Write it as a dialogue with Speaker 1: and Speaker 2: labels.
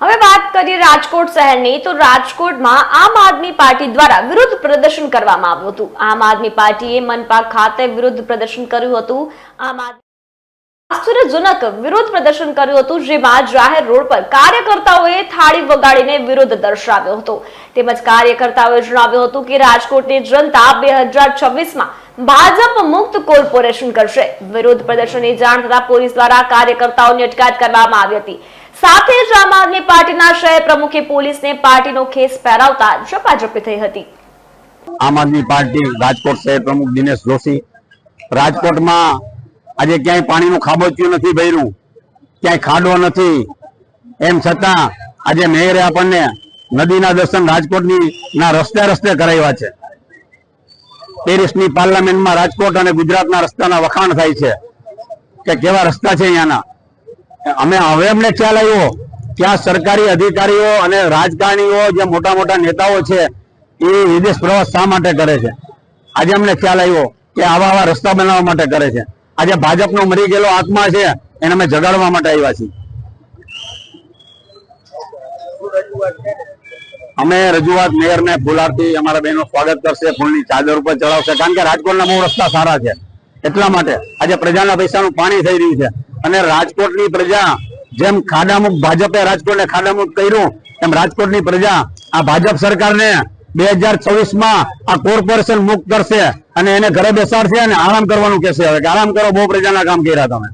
Speaker 1: હવે વાત કરીએ રાજકોટ શહેરની, તો રાજકોટમાં આમ આદમી પાર્ટી દ્વારા વિરુદ્ધ પ્રદર્શન કરવામાં આવ્યું હતું. આમ આદમી પાર્ટીએ મનપા ખાતે વિરુદ્ધ પ્રદર્શન કર્યું હતું. આમ આદમી આશ્ચર્યજનક વિરોધ પ્રદર્શન કર્યું હતું, જેમાં જાહેર રોડ પર કાર્યકર્તાઓએ થાળી વગાડીને વિરોધ દર્શાવ્યો હતો. તેમજ કાર્યકર્તાઓએ જણાવ્યું હતું કે રાજકોટની જનતા બે હજાર ભાજપ મુક્ત કોર્પોરેશન કરશે. વિરોધ પ્રદર્શનની જાણ થતા પોલીસ દ્વારા કાર્યકર્તાઓની અટકાયત કરવામાં આવી હતી. સાથે જ આમ આદમી પાર્ટીના શહેર પ્રમુખે પોલીસને પાર્ટીનો ખેસ પહેરાવતા ઝપાઝપી થઈ હતી.
Speaker 2: આમ આદમી પાર્ટી રાજકોટ શહેર પ્રમુખ દિનેશ જોશી રાજકોટમાં આજે ક્યાંય પાણીનું ખાબોચ્યું નથી ભર્યું, ક્યાંય ખાડો નથી. એમ છતાં આજે મેયરે આપણને નદીના દર્શન રાજકોટની ના રસ્તે રસ્તે કરાવ્યા છે. પેરિસની પાર્લામેન્ટમાં રાજકોટ અને ગુજરાતના રસ્તાના વખાણ થાય છે. કે કેવા રસ્તા છે અહીંયાના? અમે હવે અમને ખ્યાલ આવ્યો આ સરકારી અધિકારીઓ અને રાજકારણીઓ જે મોટા મોટા નેતાઓ છે, એ વિદેશ પ્રવાસ શા માટે કરે છે? આજે અમને ખ્યાલ આવ્યો કે આવા આવા રસ્તા બનાવવા માટે કરે છે. આજે ભાજપનો મરી ગયેલો આત્મા છે, એને અમે જગાડવા માટે આવ્યા છીએ. અમે રજૂઆત મેયરને ફૂલારથી અમારા બહેનો સ્વાગત કરશે, ફૂલની ચાદર ઉપર ચડાવશે, કારણ કે રાજકોટના બહુ રસ્તા સારા છે. એટલા માટે આજે પ્રજાના પૈસાનું પાણી થઈ રહ્યું છે. અને રાજકોટની પ્રજા જેમ ખાડામુખ, ભાજપે રાજકોટને ખાડામુખ કર્યું, એમ રાજકોટની પ્રજા આ ભાજપ સરકારને બે હજાર છવ્વીસમાં આ કોર્પોરેશન મુક્ત કરશે અને એને ઘરે બેસાડશે અને આરામ કરવાનું કહેશે હવે આરામ કરો, બહુ પ્રજાના કામ કર્યા તમે.